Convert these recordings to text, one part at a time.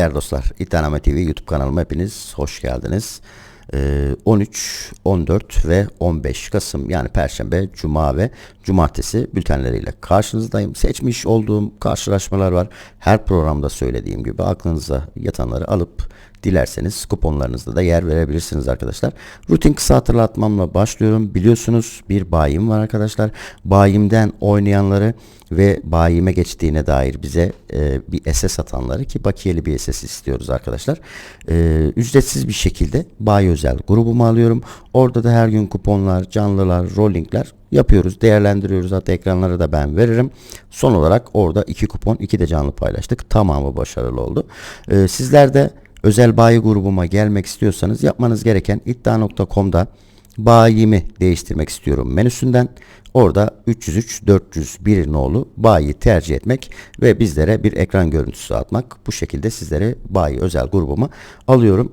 Değerli dostlar, İddianame TV YouTube kanalıma hepiniz hoş geldiniz. Ee, 13, 14 ve 15 Kasım yani Perşembe, Cuma ve Cumartesi bültenleriyle karşınızdayım. Seçmiş olduğum karşılaşmalar var. Her programda söylediğim gibi aklınıza yatanları alıp dilerseniz kuponlarınızda da yer verebilirsiniz arkadaşlar. Rutin kısa hatırlatmamla başlıyorum. Biliyorsunuz bir bayim var arkadaşlar. Bayimden oynayanları ve bayime geçtiğine dair bize e, bir SS atanları ki bakiyeli bir SS istiyoruz arkadaşlar. E, ücretsiz bir şekilde bayi özel grubumu alıyorum. Orada da her gün kuponlar, canlılar, rollingler yapıyoruz, değerlendiriyoruz. Hatta ekranlara da ben veririm. Son olarak orada iki kupon, iki de canlı paylaştık. Tamamı başarılı oldu. E, sizler de özel bayi grubuma gelmek istiyorsanız yapmanız gereken iddia.com'da bayimi değiştirmek istiyorum menüsünden orada 303 401 nolu bayi tercih etmek ve bizlere bir ekran görüntüsü atmak. Bu şekilde sizlere bayi özel grubuma alıyorum.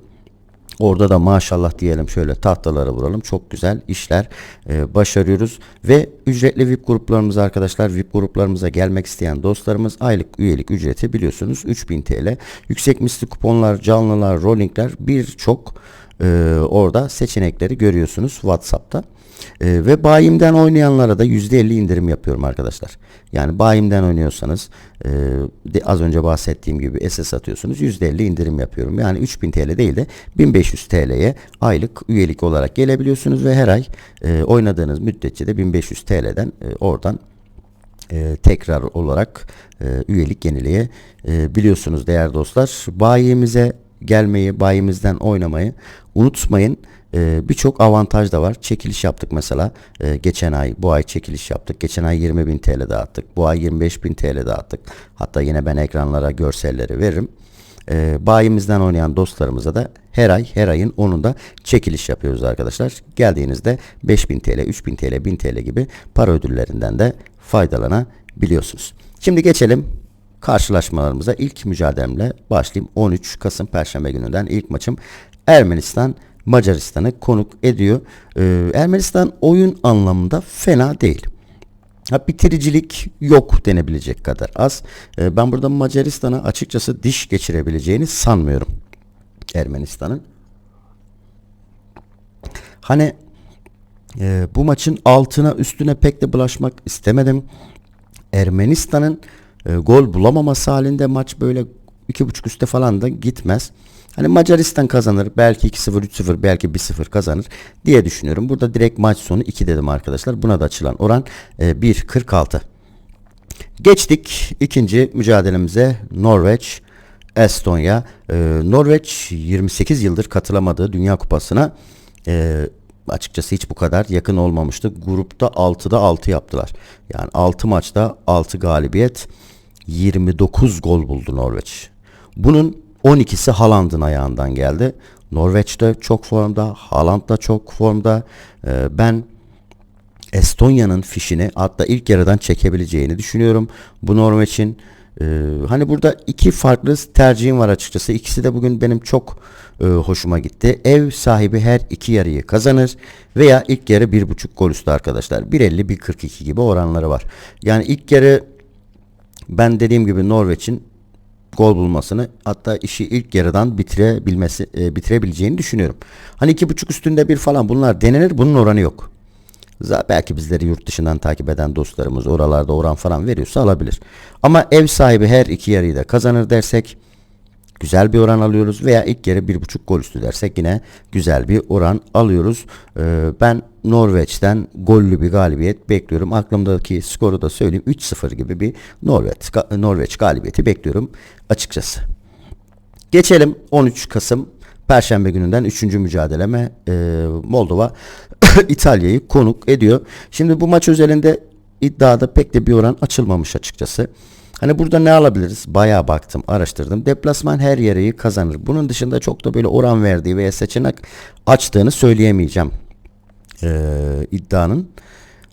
Orada da maşallah diyelim şöyle tahtalara vuralım. Çok güzel işler e, başarıyoruz. Ve ücretli VIP gruplarımız arkadaşlar VIP gruplarımıza gelmek isteyen dostlarımız aylık üyelik ücreti biliyorsunuz 3000 TL. Yüksek misli kuponlar, canlılar, rollingler birçok e, orada seçenekleri görüyorsunuz WhatsApp'ta. E, ve bayimden oynayanlara da %50 indirim yapıyorum arkadaşlar. Yani bayimden oynuyorsanız e, de az önce bahsettiğim gibi SS atıyorsunuz %50 indirim yapıyorum. Yani 3000 TL değil de 1500 TL'ye aylık üyelik olarak gelebiliyorsunuz ve her ay e, oynadığınız müddetçe de 1500 TL'den e, oradan e, tekrar olarak e, üyelik yenileye e, biliyorsunuz değerli dostlar. Bayimize gelmeyi, bayimizden oynamayı unutmayın. Ee, Birçok avantaj da var. Çekiliş yaptık mesela. Ee, geçen ay, bu ay çekiliş yaptık. Geçen ay 20 bin TL dağıttık. Bu ay 25 bin TL dağıttık. Hatta yine ben ekranlara görselleri veririm. Ee, bayimizden oynayan dostlarımıza da her ay her ayın 10'unda çekiliş yapıyoruz arkadaşlar. Geldiğinizde 5000 TL, 3000 TL, 1000 TL gibi para ödüllerinden de faydalanabiliyorsunuz. Şimdi geçelim karşılaşmalarımıza ilk mücadelemle başlayayım. 13 Kasım Perşembe gününden ilk maçım Ermenistan Macaristan'ı konuk ediyor. Ee, Ermenistan oyun anlamında fena değil. Ha, bitiricilik yok denebilecek kadar az. Ee, ben burada Macaristan'a açıkçası diş geçirebileceğini sanmıyorum. Ermenistan'ın. Hani e, bu maçın altına üstüne pek de bulaşmak istemedim. Ermenistan'ın e, gol bulamaması halinde maç böyle iki buçuk üste falan da gitmez. Hani Macaristan kazanır. Belki 2-0, 3-0, belki 1-0 kazanır diye düşünüyorum. Burada direkt maç sonu 2 dedim arkadaşlar. Buna da açılan oran e, 1.46. Geçtik ikinci mücadelemize Norveç Estonya. Ee, Norveç 28 yıldır katılamadığı Dünya Kupası'na e, açıkçası hiç bu kadar yakın olmamıştı. Grupta 6'da 6 yaptılar. Yani 6 maçta 6 galibiyet 29 gol buldu Norveç. Bunun 12'si Haaland'ın ayağından geldi. Norveç de çok formda, Haaland da çok formda. Ee, ben Estonya'nın fişini hatta ilk yarıdan çekebileceğini düşünüyorum. Bu Norveç'in ee, hani burada iki farklı tercihim var açıkçası. İkisi de bugün benim çok e, hoşuma gitti. Ev sahibi her iki yarıyı kazanır veya ilk yarı bir buçuk gol üstü arkadaşlar. 1.50 1.42 gibi oranları var. Yani ilk yarı ben dediğim gibi Norveç'in gol bulmasını hatta işi ilk yarıdan bitirebilmesi e, bitirebileceğini düşünüyorum. Hani iki buçuk üstünde bir falan bunlar denenir. Bunun oranı yok. Belki bizleri yurt dışından takip eden dostlarımız oralarda oran falan veriyorsa alabilir. Ama ev sahibi her iki yarıyı da kazanır dersek güzel bir oran alıyoruz veya ilk bir buçuk gol üstü dersek yine güzel bir oran alıyoruz. Ee, ben Norveç'ten gollü bir galibiyet bekliyorum. Aklımdaki skoru da söyleyeyim 3-0 gibi bir Norveç, Norveç galibiyeti bekliyorum açıkçası. Geçelim 13 Kasım Perşembe gününden 3. mücadeleme e, Moldova İtalya'yı konuk ediyor. Şimdi bu maç özelinde iddiada pek de bir oran açılmamış açıkçası. Hani burada ne alabiliriz? Bayağı baktım, araştırdım. Deplasman her yereyi kazanır. Bunun dışında çok da böyle oran verdiği veya seçenek açtığını söyleyemeyeceğim ee, iddianın.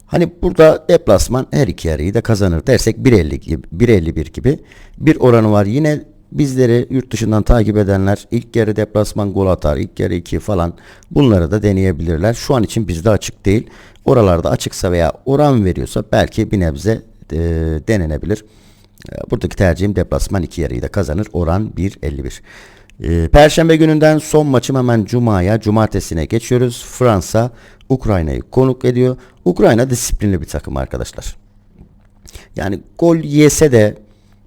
Hani burada deplasman her iki yarıyı da kazanır dersek 1.50 gibi 1.51 gibi bir oranı var. Yine Bizleri yurt dışından takip edenler ilk yarı deplasman gol atar, ilk yarı 2 falan bunları da deneyebilirler. Şu an için bizde açık değil. Oralarda açıksa veya oran veriyorsa belki bir nebze e, denenebilir. E, Buradaki tercihim deplasman iki yarıyı da kazanır. Oran 1.51. E, Perşembe gününden son maçım hemen Cuma'ya, Cumartesine geçiyoruz. Fransa Ukrayna'yı konuk ediyor. Ukrayna disiplinli bir takım arkadaşlar. Yani gol yese de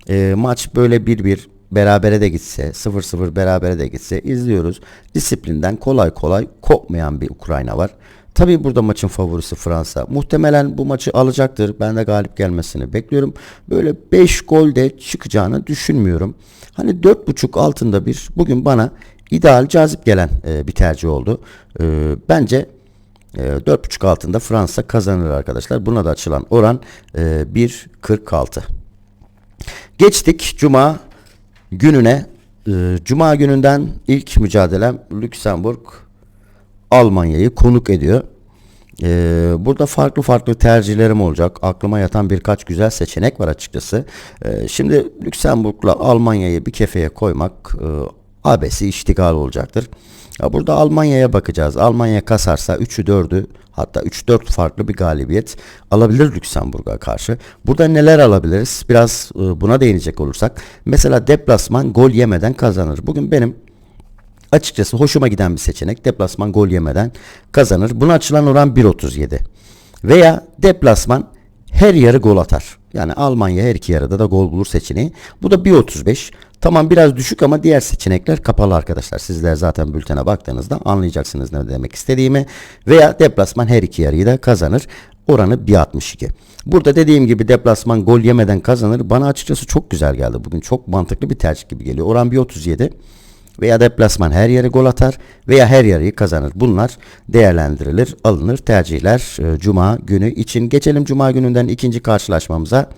e, maç böyle 1-1 berabere de gitse 0-0 berabere de gitse izliyoruz. Disiplinden kolay kolay kopmayan bir Ukrayna var. Tabii burada maçın favorisi Fransa. Muhtemelen bu maçı alacaktır. Ben de galip gelmesini bekliyorum. Böyle 5 gol de çıkacağını düşünmüyorum. Hani 4.5 altında bir bugün bana ideal cazip gelen e, bir tercih oldu. E, bence e, 4.5 altında Fransa kazanır arkadaşlar. Buna da açılan oran e, 1.46. Geçtik Cuma gününe. E, Cuma gününden ilk mücadelem Lüksemburg Almanya'yı konuk ediyor. Ee, burada farklı farklı tercihlerim olacak. Aklıma yatan birkaç güzel seçenek var açıkçası. Ee, şimdi Lüksemburg'la Almanya'yı bir kefeye koymak e, abesi iştigal olacaktır. Ya burada Almanya'ya bakacağız. Almanya kasarsa 3'ü 4'ü hatta 3-4 farklı bir galibiyet alabilir Lüksemburg'a karşı. Burada neler alabiliriz? Biraz e, buna değinecek olursak. Mesela deplasman gol yemeden kazanır. Bugün benim açıkçası hoşuma giden bir seçenek. Deplasman gol yemeden kazanır. Buna açılan oran 1.37. Veya deplasman her yarı gol atar. Yani Almanya her iki yarıda da gol bulur seçeneği. Bu da 1.35. Tamam biraz düşük ama diğer seçenekler kapalı arkadaşlar. Sizler zaten bültene baktığınızda anlayacaksınız ne demek istediğimi. Veya deplasman her iki yarıyı da kazanır. Oranı 1.62. Burada dediğim gibi deplasman gol yemeden kazanır. Bana açıkçası çok güzel geldi. Bugün çok mantıklı bir tercih gibi geliyor. Oran 1.37 veya deplasman her yere gol atar veya her yarıyı kazanır. Bunlar değerlendirilir, alınır tercihler e, Cuma günü için. Geçelim Cuma gününden ikinci karşılaşmamıza.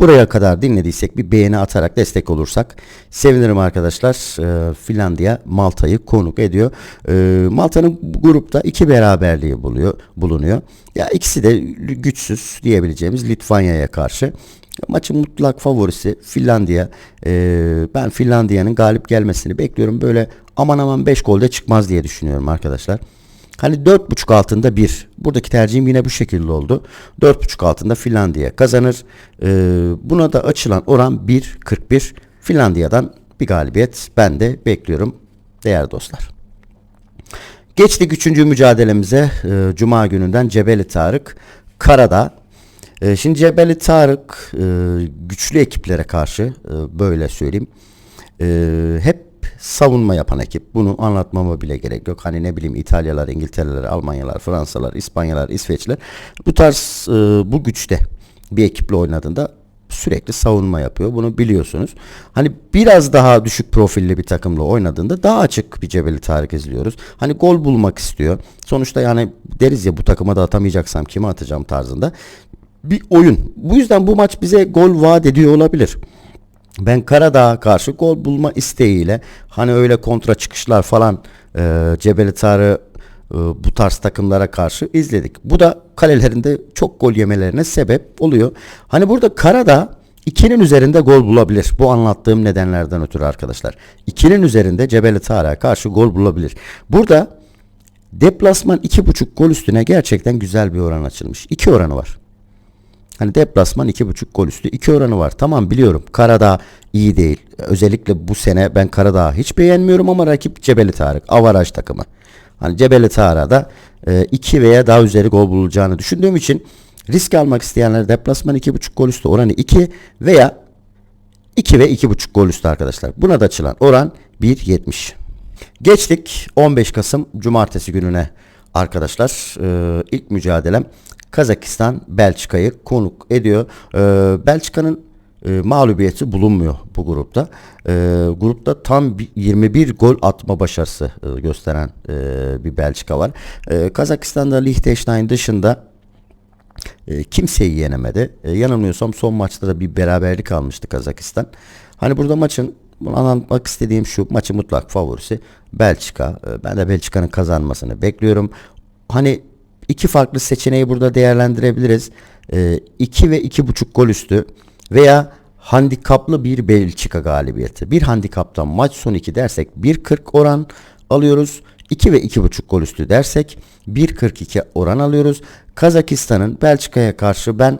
Buraya kadar dinlediysek bir beğeni atarak destek olursak sevinirim arkadaşlar. E, Finlandiya Malta'yı konuk ediyor. E, Malta'nın grupta iki beraberliği buluyor, bulunuyor. Ya ikisi de güçsüz diyebileceğimiz Litvanya'ya karşı. Maçın mutlak favorisi Finlandiya. Ee, ben Finlandiya'nın galip gelmesini bekliyorum. Böyle aman aman 5 golde çıkmaz diye düşünüyorum arkadaşlar. Hani 4.5 altında 1. Buradaki tercihim yine bu şekilde oldu. 4.5 altında Finlandiya kazanır. Ee, buna da açılan oran 1.41. Finlandiya'dan bir galibiyet ben de bekliyorum değerli dostlar. Geçtik üçüncü mücadelemize. Ee, Cuma gününden Cebeli Tarık Karadağ e, şimdi Cebeli Tarık e, güçlü ekiplere karşı e, böyle söyleyeyim e, hep savunma yapan ekip. Bunu anlatmama bile gerek yok. Hani ne bileyim İtalyalar, İngiltereler, Almanyalar, Fransalar, İspanyalar, İsveçler bu tarz e, bu güçte bir ekiple oynadığında sürekli savunma yapıyor. Bunu biliyorsunuz. Hani biraz daha düşük profilli bir takımla oynadığında daha açık bir Cebeli Tarık izliyoruz. Hani gol bulmak istiyor. Sonuçta yani deriz ya bu takıma da atamayacaksam kime atacağım tarzında bir oyun. Bu yüzden bu maç bize gol vaat ediyor olabilir. Ben Karadağ'a karşı gol bulma isteğiyle hani öyle kontra çıkışlar falan e, Cebeli e, bu tarz takımlara karşı izledik. Bu da kalelerinde çok gol yemelerine sebep oluyor. Hani burada Karadağ 2'nin üzerinde gol bulabilir. Bu anlattığım nedenlerden ötürü arkadaşlar. 2'nin üzerinde Cebeli karşı gol bulabilir. Burada deplasman 2.5 gol üstüne gerçekten güzel bir oran açılmış. 2 oranı var. Hani deplasman 2.5 gol üstü 2 oranı var. Tamam biliyorum Karadağ iyi değil. Özellikle bu sene ben Karadağ'ı hiç beğenmiyorum ama rakip Cebeli Tarık. Avaraj takımı. Hani Cebeli Tarık'ta 2 e, veya daha üzeri gol bulacağını düşündüğüm için risk almak isteyenler deplasman 2.5 gol üstü oranı 2 veya 2 ve 2.5 gol üstü arkadaşlar. Buna da açılan oran 1.70. Geçtik 15 Kasım Cumartesi gününe arkadaşlar. Ee, ilk mücadelem Kazakistan Belçika'yı konuk ediyor. Ee, Belçika'nın e, mağlubiyeti bulunmuyor bu grupta. E, grupta tam 21 gol atma başarısı e, gösteren e, bir Belçika var. E, Kazakistan'da Liechtenstein dışında e, kimseyi yenemedi. E, yanılmıyorsam son maçta da bir beraberlik almıştı Kazakistan. Hani burada maçın bunu anlatmak istediğim şu maçın mutlak favorisi Belçika. E, ben de Belçika'nın kazanmasını bekliyorum. Hani iki farklı seçeneği burada değerlendirebiliriz. 2 e, ve 2.5 gol üstü veya handikaplı bir Belçika galibiyeti. Bir handikaptan maç son 2 dersek 1.40 oran alıyoruz. 2 ve 2.5 gol üstü dersek 1.42 oran alıyoruz. Kazakistan'ın Belçika'ya karşı ben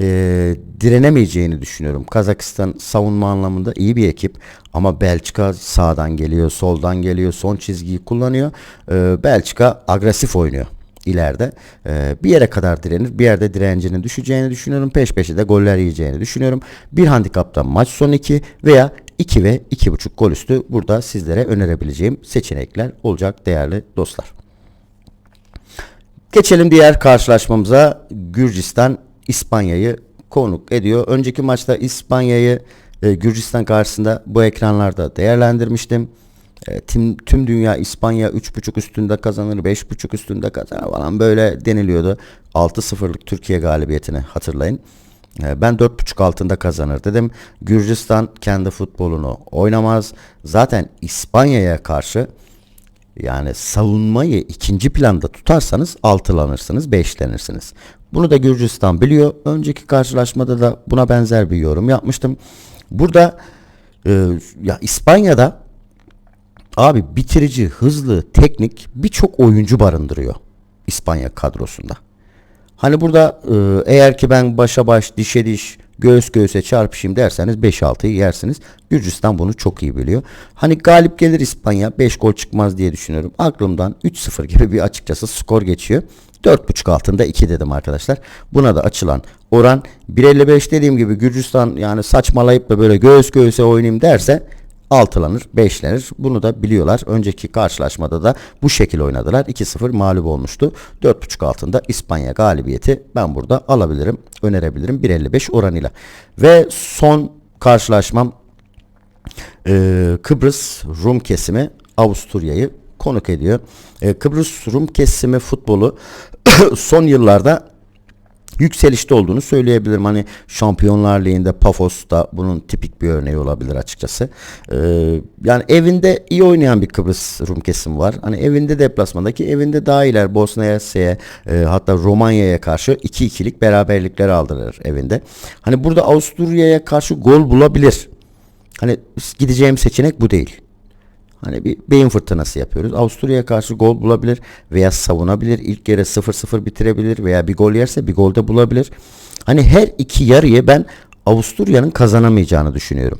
e, direnemeyeceğini düşünüyorum. Kazakistan savunma anlamında iyi bir ekip ama Belçika sağdan geliyor, soldan geliyor, son çizgiyi kullanıyor. E, Belçika agresif oynuyor ileride. E, bir yere kadar direnir. Bir yerde direncinin düşeceğini düşünüyorum. Peş peşe de goller yiyeceğini düşünüyorum. Bir handikapta maç son 2 veya 2 ve 2.5 gol üstü burada sizlere önerebileceğim seçenekler olacak değerli dostlar. Geçelim diğer karşılaşmamıza. Gürcistan İspanya'yı konuk ediyor. Önceki maçta İspanya'yı e, Gürcistan karşısında bu ekranlarda değerlendirmiştim. E, tüm, tüm dünya İspanya 3.5 üstünde kazanır, 5.5 üstünde kazanır falan böyle deniliyordu. 6-0'lık Türkiye galibiyetini hatırlayın. E, ben 4.5 altında kazanır dedim. Gürcistan kendi futbolunu oynamaz. Zaten İspanya'ya karşı yani savunmayı ikinci planda tutarsanız altılanırsınız, beşlenirsiniz. Bunu da Gürcistan biliyor. Önceki karşılaşmada da buna benzer bir yorum yapmıştım. Burada e, ya İspanya'da abi bitirici, hızlı, teknik birçok oyuncu barındırıyor İspanya kadrosunda. Hani burada e, eğer ki ben başa baş, dişe diş, göğüs göğüse çarpışayım derseniz 5-6'yı yersiniz. Gürcistan bunu çok iyi biliyor. Hani galip gelir İspanya 5 gol çıkmaz diye düşünüyorum. Aklımdan 3-0 gibi bir açıkçası skor geçiyor. 4.5 altında 2 dedim arkadaşlar. Buna da açılan oran 1.55 dediğim gibi Gürcistan yani saçmalayıp da böyle göğüs göğüse oynayayım derse altılanır, beşlenir. Bunu da biliyorlar. Önceki karşılaşmada da bu şekil oynadılar. 2-0 mağlup olmuştu. 4.5 altında İspanya galibiyeti ben burada alabilirim, önerebilirim 1.55 oranıyla. Ve son karşılaşmam e, Kıbrıs Rum kesimi Avusturya'yı konuk ediyor. E, Kıbrıs Rum kesimi futbolu son yıllarda yükselişte olduğunu söyleyebilirim. Hani Şampiyonlar Ligi'nde Pafos da bunun tipik bir örneği olabilir açıkçası. Ee, yani evinde iyi oynayan bir Kıbrıs Rum kesim var. Hani evinde deplasmandaki evinde daha iyiler. Bosna Hersek'e e, hatta Romanya'ya karşı 2-2'lik beraberlikler aldılar evinde. Hani burada Avusturya'ya karşı gol bulabilir. Hani gideceğim seçenek bu değil. Hani bir beyin fırtınası yapıyoruz. Avusturya'ya karşı gol bulabilir veya savunabilir. İlk yarı 0-0 bitirebilir veya bir gol yerse bir gol de bulabilir. Hani her iki yarıyı ben Avusturya'nın kazanamayacağını düşünüyorum.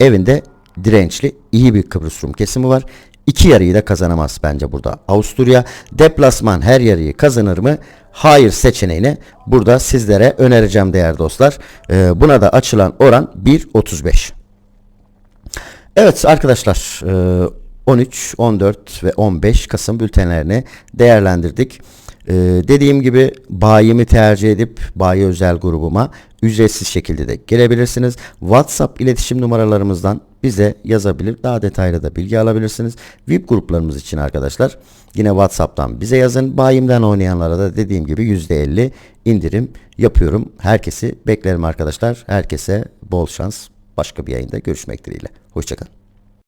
Evinde dirençli iyi bir Kıbrıs Rum kesimi var. İki yarıyı da kazanamaz bence burada. Avusturya deplasman her yarıyı kazanır mı? Hayır seçeneğini burada sizlere önereceğim değerli dostlar. Ee, buna da açılan oran 1.35. Evet arkadaşlar 13, 14 ve 15 Kasım bültenlerini değerlendirdik. Ee, dediğim gibi bayimi tercih edip bayi özel grubuma ücretsiz şekilde de gelebilirsiniz. WhatsApp iletişim numaralarımızdan bize yazabilir. Daha detaylı da bilgi alabilirsiniz. VIP gruplarımız için arkadaşlar yine WhatsApp'tan bize yazın. Bayimden oynayanlara da dediğim gibi %50 indirim yapıyorum. Herkesi beklerim arkadaşlar. Herkese bol şans. Başka bir yayında görüşmek dileğiyle. Hoşçakalın.